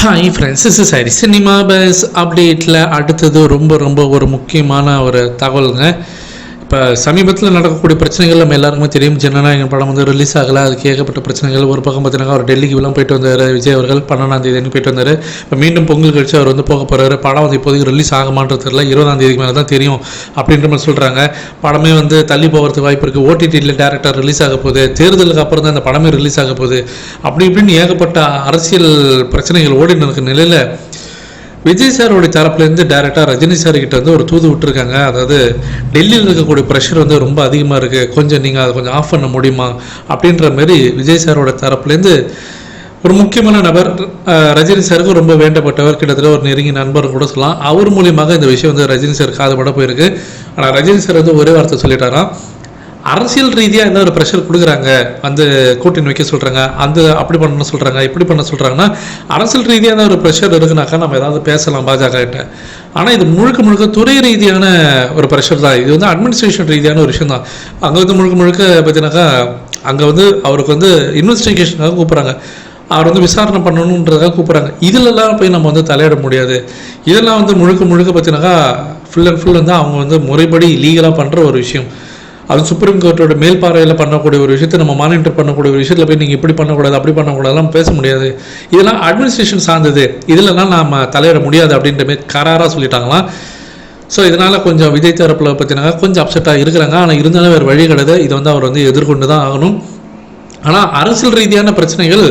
Hi friends is sorry cinema buzz அப்டேட்டில் அடுத்தது ரொம்ப ரொம்ப ஒரு முக்கியமான ஒரு தகவலுங்க. இப்போ சமீபத்தில் நடக்கக்கூடிய பிரச்சனைகள் நம்ம எல்லாருக்குமே தெரியும். ஜனநாயகம் படம் வந்து ரிலீஸ் ஆகலை. அதுக்கு ஏகப்பட்ட பிரச்சனைகள். ஒரு பக்கம் பார்த்தீங்கன்னா அவர் டெல்லிக்குலாம் போயிட்டு வந்தார். விஜய் அவர்கள் பன்னெண்டாம் தேதி போயிட்டு வந்தார். இப்போ மீண்டும் பொங்கல் கழிச்சு அவர் வந்து போக போகிறாரு படம் வந்து இப்போதைக்கு ரிலீஸ் ஆகுமான்றது தெரியல. இருபதாம் தேதிக்கு மேலே தான் தெரியும் அப்படின்ற மாதிரி சொல்கிறாங்க படமே வந்து தள்ளி போகிறதுக்கு வாய்ப்பு இருக்குது ஓடிடியில் டேரக்டர் ரிலீஸ் ஆக போகுது. தேர்தலுக்கு அப்புறம் தான் அந்த படமே ரிலீஸ் ஆக போகுது. அப்படி இப்படின்னு ஏகப்பட்ட அரசியல் பிரச்சனைகள் ஓடின்னு இருக்க நிலையில் விஜய் சாரோடைய தரப்புலேருந்து டேரெக்டாக ரஜினி சார் கிட்ட வந்து ஒரு தூது விட்டுருக்காங்க. அதாவது டெல்லியில் இருக்கக்கூடிய ப்ரெஷர் வந்து ரொம்ப அதிகமாக இருக்குது கொஞ்சம் நீங்கள் அதை கொஞ்சம் ஆஃப் பண்ண முடியுமா? அப்படின்ற மாதிரி விஜய் சாரோட தரப்புலேருந்து ஒரு முக்கியமான நபர் ரஜினி சாருக்கு ரொம்ப வேண்டப்பட்டவர். கிட்டத்தட்ட ஒரு நெருங்கிய நண்பர் கூட சொல்லலாம். அவர் மூலியமாக இந்த விஷயம் வந்து ரஜினி சார் காதுபட போயிருக்கு. ஆனால் ரஜினி சார் வந்து ஒரே வார்த்தை சொல்லிட்டாராம். அரசியல் ரீதியாக என்ன ஒரு ப்ரெஷர் கொடுக்குறாங்க? வந்து கூட்டணி வைக்க சொல்கிறாங்க அந்த அப்படி பண்ண சொல்கிறாங்க இப்படி பண்ண சொல்கிறாங்கன்னா அரசியல் ரீதியான ஒரு ப்ரெஷர் இருக்குனாக்கா நம்ம ஏதாவது பேசலாம் பாஜக கிட்ட. ஆனால் இது முழுக்க முழுக்க துறை ரீதியான ஒரு ப்ரெஷர் தான். இது வந்து அட்மினிஸ்ட்ரேஷன் ரீதியான ஒரு விஷயம் தான் அங்கே வந்து முழுக்க முழுக்க பார்த்தீங்கன்னாக்கா அங்கே வந்து அவருக்கு வந்து இன்வெஸ்டிகேஷனுக்காக கூப்பிட்றாங்க. அவர் வந்து விசாரணை பண்ணணுன்றதுக்காக கூப்பிட்றாங்க. இதிலெல்லாம் போய் நம்ம வந்து தலையிட முடியாது. இதெல்லாம் வந்து முழுக்க முழுக்க பார்த்தீங்கன்னாக்கா ஃபுல் அண்ட் ஃபுல் வந்து அவங்க வந்து முறைப்படி லீகலாக பண்ணுற ஒரு விஷயம். அது சுப்ரீம் கோர்ட்டோட மேல் மேல்பார்வையில் பண்ணக்கூடிய ஒரு விஷயத்தை நம்ம மானிட்டர் பண்ணக்கூடிய ஒரு விஷயத்தில் போய் நீங்கள் இப்படி பண்ணக்கூடாது அப்படி பண்ணக்கூடாதுலாம் பேச முடியாது. இதெல்லாம் அட்மினிஸ்ட்ரேஷன் சார்ந்தது. இதிலலாம் நாம் தலையிட முடியாது அப்படின்ற மாதிரி கராராக சொல்லிட்டாங்களாம். ஸோ இதனால் கொஞ்சம் விஜய் தரப்பில் பார்த்தீங்கன்னா கொஞ்சம் அப்செட்டாக இருக்கிறாங்க. ஆனால் இருந்தாலும் வேறு வழி கிடையாது. இதை வந்து அவர் வந்து எதிர்கொண்டு தான் ஆகணும். ஆனால் அரசியல் ரீதியான பிரச்சனைகள்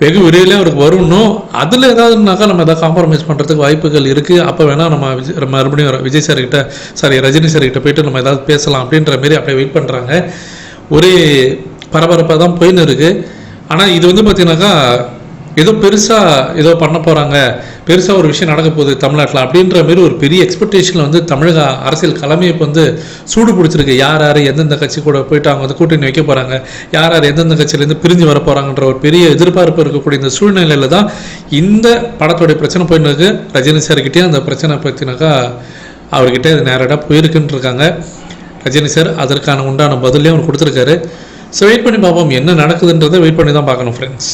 வெகு விரைவில் அவருக்கு வரணும். அதில் ஏதாவதுனாக்கா நம்ம எதாவது காம்ப்ரமைஸ் பண்ணுறதுக்கு வாய்ப்புகள் இருக்குது அப்போ வேணால் நம்ம விஜய் மறுபடியும் வர- விஜய் சார்கிட்ட சாரி ரஜினி சார்கிட்ட போயிட்டு நம்ம ஏதாவது பேசலாம் அப்படின்ற மாரி அப்படியே வெயிட் பண்ணுறாங்க ஒரே பரபரப்பாக தான் போயின்னு இருக்குது ஆனால் இது வந்து பார்த்தீங்கன்னாக்கா ஏதோ பெருசாக ஏதோ பண்ண போகிறாங்க பெருசாக ஒரு விஷயம் நடக்க போகுது தமிழ்நாட்டில் அப்படின்ற மாதிரி ஒரு பெரிய எக்ஸ்பெக்டேஷனில் வந்து தமிழக அரசியல் கலமையை இப்போ வந்து சூடு பிடிச்சிருக்கு. யார் யார் எந்தெந்த கட்சி கூட போயிட்டு அவங்க வந்து கூட்டணி வைக்க போகிறாங்க யார் யார் எந்தெந்த கட்சியிலேருந்து பிரிஞ்சு வர போகிறாங்கன்ற ஒரு பெரிய எதிர்பார்ப்பு இருக்கக்கூடிய இந்த சூழ்நிலையில் தான் இந்த படத்துடைய பிரச்சனை போயின்னு இருக்கு. ரஜினி சார்கிட்டயும் அந்த பிரச்சனை பற்றினாக்கா அவர்கிட்ட அது நேரடாக போயிருக்குன்னு இருக்காங்க. ரஜினி சார் அதற்கான உண்டான பதிலையும் அவர் கொடுத்துருக்காரு. ஸோ வெயிட் பண்ணி பார்ப்போம் என்ன நடக்குதுன்றதை வெயிட் பண்ணி தான் பார்க்கணும் ஃப்ரெண்ட்ஸ்